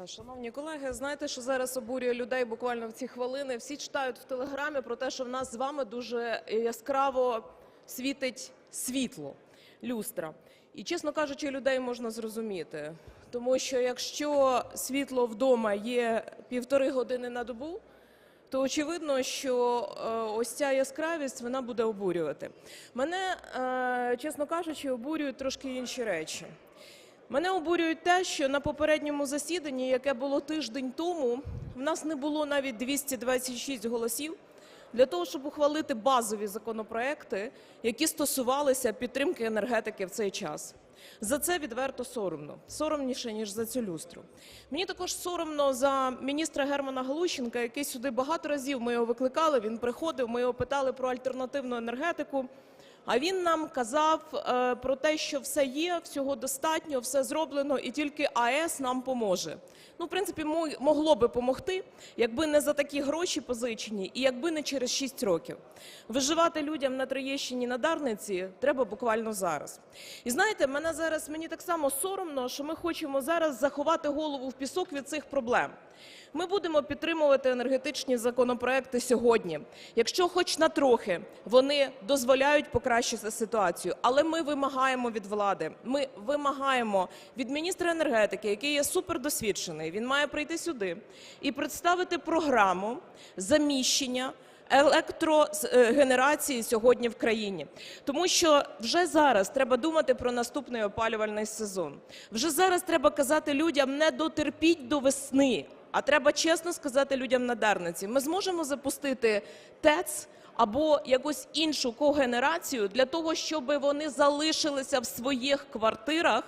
Да, шановні колеги, знаєте, що зараз обурює людей буквально в ці хвилини. Всі читають в телеграмі про те, що в нас з вами дуже яскраво світить світло, люстра. І, чесно кажучи, людей можна зрозуміти. Тому що якщо світло вдома є півтори години на добу, то очевидно, що е, ось ця яскравість вона буде обурювати. Мене, е, чесно кажучи, обурюють трошки інші речі. Мене обурюють те, що на попередньому засіданні, яке було тиждень тому, в нас не було навіть 226 голосів для того, щоб ухвалити базові законопроекти, які стосувалися підтримки енергетики в цей час. За це відверто соромно, соромніше ніж за цю люстру. Мені також соромно за міністра Германа Галущенка, який сюди багато разів ми його викликали. Він приходив, ми його питали про альтернативну енергетику. А він нам казав е, про те, що все є, всього достатньо, все зроблено, і тільки АЕС нам поможе. Ну, в принципі, мо- могло би помогти, якби не за такі гроші позичені, і якби не через 6 років. Виживати людям на Троєщині на Дарниці треба буквально зараз. І знаєте, мене зараз мені так само соромно, що ми хочемо зараз заховати голову в пісок від цих проблем. Ми будемо підтримувати енергетичні законопроекти сьогодні, якщо хоч на трохи вони дозволяють покращити ситуацію. Але ми вимагаємо від влади. Ми вимагаємо від міністра енергетики, який є супердосвідчений. Він має прийти сюди і представити програму заміщення електрогенерації сьогодні в країні, тому що вже зараз треба думати про наступний опалювальний сезон. Вже зараз треба казати людям не дотерпіть до весни, а треба чесно сказати людям на Дарниці. Ми зможемо запустити ТЕЦ або якусь іншу когенерацію для того, щоб вони залишилися в своїх квартирах.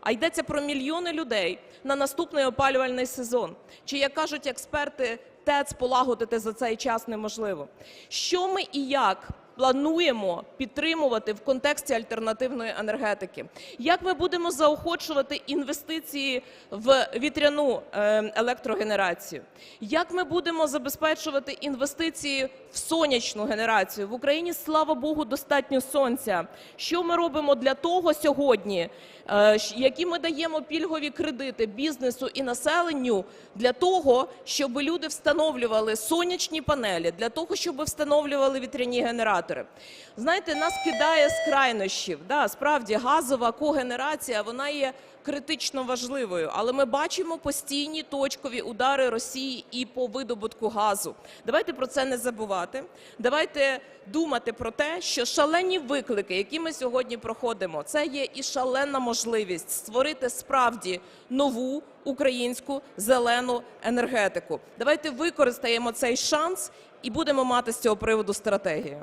А йдеться про мільйони людей на наступний опалювальний сезон. Чи як кажуть експерти, ТЕЦ полагодити за цей час неможливо. Що ми і як плануємо підтримувати в контексті альтернативної енергетики? Як ми будемо заохочувати інвестиції в вітряну е, електрогенерацію? Як ми будемо забезпечувати інвестиції в сонячну генерацію? В Україні, слава Богу, достатньо сонця. Що ми робимо для того сьогодні? е, Які ми даємо пільгові кредити бізнесу і населенню для того, щоб люди встановлювали сонячні панелі, для того, щоб встановлювали вітряні генератори. Знаєте, нас кидає з крайнощів. Да, справді газова когенерація вона є критично важливою, але ми бачимо постійні точкові удари Росії і по видобутку газу. Давайте про це не забувати. Давайте думати про те, що шалені виклики, які ми сьогодні проходимо, це є і шалена можливість створити справді нову українську зелену енергетику. Давайте використаємо цей шанс і будемо мати з цього приводу стратегію.